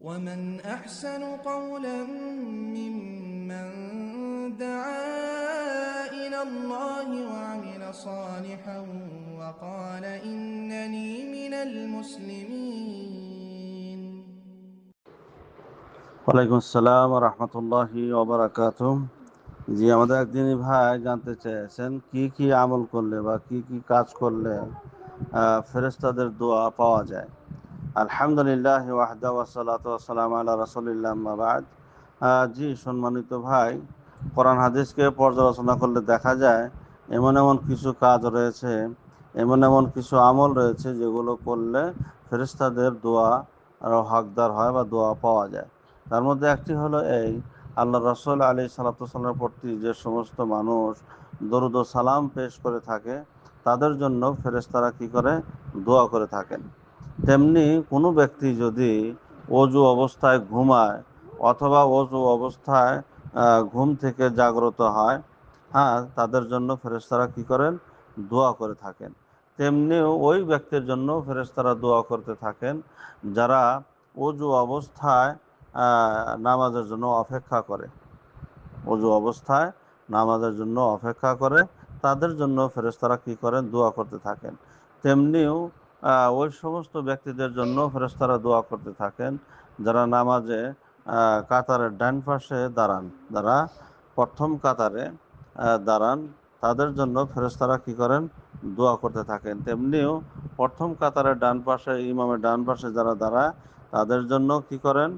ومن أحسن قولا ممن دعا إلى الله وعمل صالحا وقال إنني من المسلمين ওয়ালাইকুম আসসালাম রহমতুল্লাহি ওবরাকাত জি আমাদের একদিনই ভাই জানতে চেয়েছেন কি কি আমল করলে বা কি কি কাজ করলে আহ, ফেরেশতাদের দোয়া পাওয়া যায় আলহামদুলিল্লাহ ওয়াহদা ওয়াসালাত ওয়াসালাম আল্লাহ রাসুলিল্লাহ বাদ। জি, সম্মানিত ভাই, কোরআন হাদিসকে পর্যালোচনা করলে দেখা যায়, এমন এমন কিছু কাজ রয়েছে, এমন এমন কিছু আমল রয়েছে যেগুলো করলে ফেরেশতাদের দোয়া হকদার হয় বা দোয়া পাওয়া যায়। তার মধ্যে একটি হলো এই আল্লাহ রসুল আলী সালাতামের প্রতি যে সমস্ত মানুষ দরুদ সালাম পেশ করে থাকে, তাদের জন্য ফেরেশতারা কি করে? দোয়া করে থাকেন। তেমনি কোনো ব্যক্তি যদি অজু অবস্থায় ঘুমায় অথবা অজু অবস্থায় ঘুম থেকে জাগ্রত হয় হ্যাঁ তাদের জন্য ফেরেশতারা কি করেন? দোয়া করে থাকেন। তেমনিও ওই ব্যক্তির জন্য ফেরেশতারা দোয়া করতে থাকেন, যারা অজু অবস্থায় নামাজের জন্য অপেক্ষা করে। অজু অবস্থায় নামাজের জন্য অপেক্ষা করে, তাদের জন্য ফেরেশতারা কি করেন? দোয়া করতে থাকেন। তেমনিও ওই সমস্ত ব্যক্তিদের জন্য ফেরেশতারা দোয়া করতে থাকেন, যারা নামাজে কাতারের ডান পাশে দাঁড়ান। যারা প্রথম কাতারে দাঁড়ান, তাদের জন্য ফেরেশতারা কি করেন? দোয়া করতে থাকেন। তেমনিও প্রথম কাতারের ডান পাশে, ইমামের ডান পাশে যারা দাঁড়ায়, তাদের জন্য কি করেন?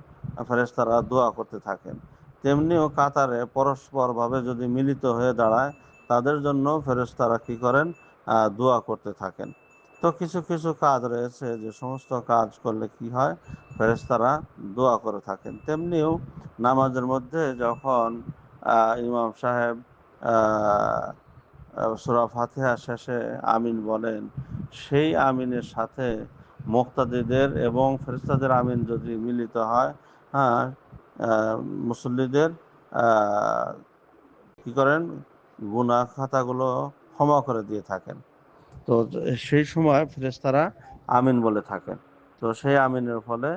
ফেরেশতারা দোয়া করতে থাকেন। তেমনিও কাতারে পরস্পরভাবে যদি মিলিত হয়ে দাঁড়ায়, তাদের জন্য ফেরেশতারা কি করেন? দোয়া করতে থাকেন। তো কিছু কিছু কাজ রয়েছে যে সমস্ত কাজ করলে কি হয়? ফেরেশতারা দোয়া করে থাকেন। তেমনিও নামাজের মধ্যে যখন ইমাম সাহেব সুরা ফাতিহা শেষে আমিন বলেন, সেই আমিনের সাথে মুক্তাদিদের এবং ফেরেশতাদের আমিন যদি মিলিত হয় হ্যাঁ মুসল্লিদের কি করেন? গুনা খাতাগুলো ক্ষমা করে দিয়ে থাকেন। তো সেই সময় ফেরেশতারা আমিন বলে থাকেন। তো সেই আমিনের ফলে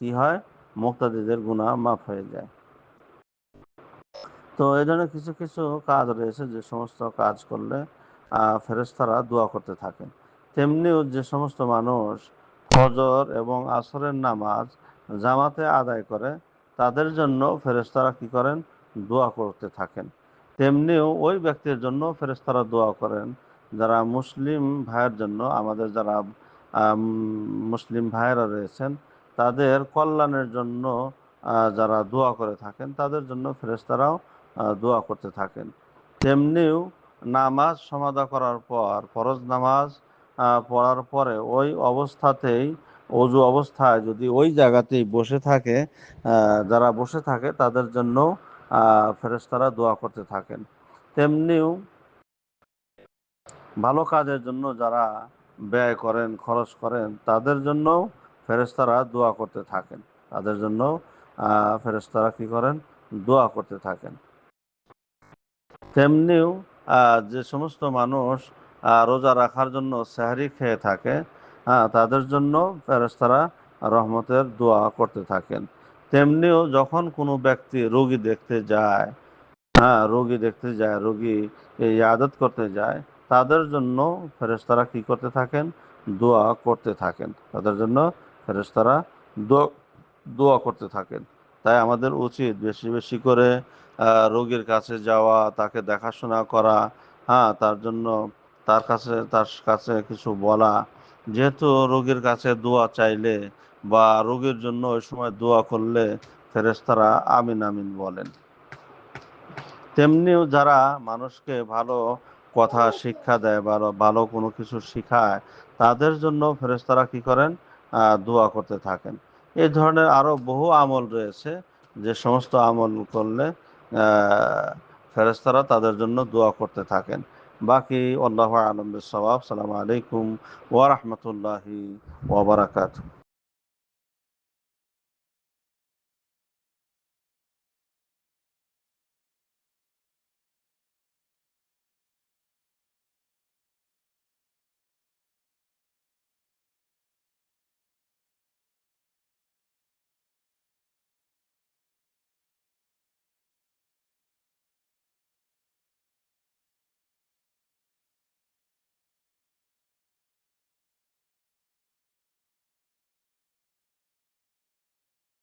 কি হয়? মুক্তাদিদের গুনাহ মাফ হয়ে যায়। তো এই ধরনের কিছু কিছু কাজ রয়েছে যে সমস্ত কাজ করলে আহ, ফেরেশতারা দোয়া করতে থাকেন। তেমনিও যে সমস্ত মানুষ ফজর এবং আসরের নামাজ জামাতে আদায় করে তাদের জন্য ফেরেশতারা কি করেন? দোয়া করতে থাকেন। তেমনিও ওই ব্যক্তির জন্য ফেরেশতারা দোয়া করেন যারা মুসলিম ভাইয়ের জন্য আমাদের যারা মুসলিম ভাইয়েরা রয়েছেন তাদের কল্যাণের জন্য যারা দোয়া করে থাকেন তাদের জন্য ফেরেশতারাও আহ, দোয়া করতে থাকেন। তেমনিও নামাজ সমাধা করার পর ফরজ নামাজ পড়ার পরে ওই অবস্থাতেই অজু অবস্থায় যদি ওই জায়গাতেই বসে থাকে যারা বসে থাকে তাদের জন্য ফেরেস্তারা দোয়া করতে থাকেন। তেমনিও ভালো কাজের জন্য যারা ব্যয় করেন খরচ করেন তাদের জন্য ফেরেশতারা দোয়া করতে থাকেন। তাদের জন্য আহ, ফেরেশতারা কি করেন? দোয়া করতে থাকেন। তেমনিও যে সমস্ত মানুষ রোজা রাখার জন্য সেহরি খেয়ে থাকে তাদের জন্য ফেরেশতারা রহমতের দোয়া করতে থাকেন। তেমনিও যখন কোনো ব্যক্তি রোগী দেখতে যায় হ্যাঁ রোগী দেখতে যায় রোগী ইয়াদত করতে যায় তাদের জন্য ফেরেশতারা কি করতে থাকেন? দোয়া করতে থাকেন। তাদের জন্য ফেরেশতারা দোয়া দোয়া করতে থাকেন। তাই আমাদের উচিত বেশি বেশি করে রোগীর কাছে যাওয়া, তাকে দেখাশোনা করা হ্যাঁ তার জন্য তার কাছে তার কাছে কিছু বলা। যেহেতু রোগীর কাছে দোয়া চাইলে বা রোগীর জন্য ওই সময় দোয়া করলে ফেরেশতারা আমিন আমিন বলেন। তেমনিও যারা মানুষকে ভালো কথা শিক্ষা দেয় বা ভালো কোনো কিছু শিখায় তাদের জন্য ফেরেশতারা কি করেন? দোয়া করতে থাকেন। এই ধরনের আরও বহু আমল রয়েছে যে সমস্ত আমল করলে আহ, ফেরেশতারা তাদের জন্য দোয়া করতে থাকেন। বাকি আল্লাহ আলম সবাব সালাম আলাইকুম ওয়া রাহমাতুল্লাহি ওয়া বারাকাতুহু।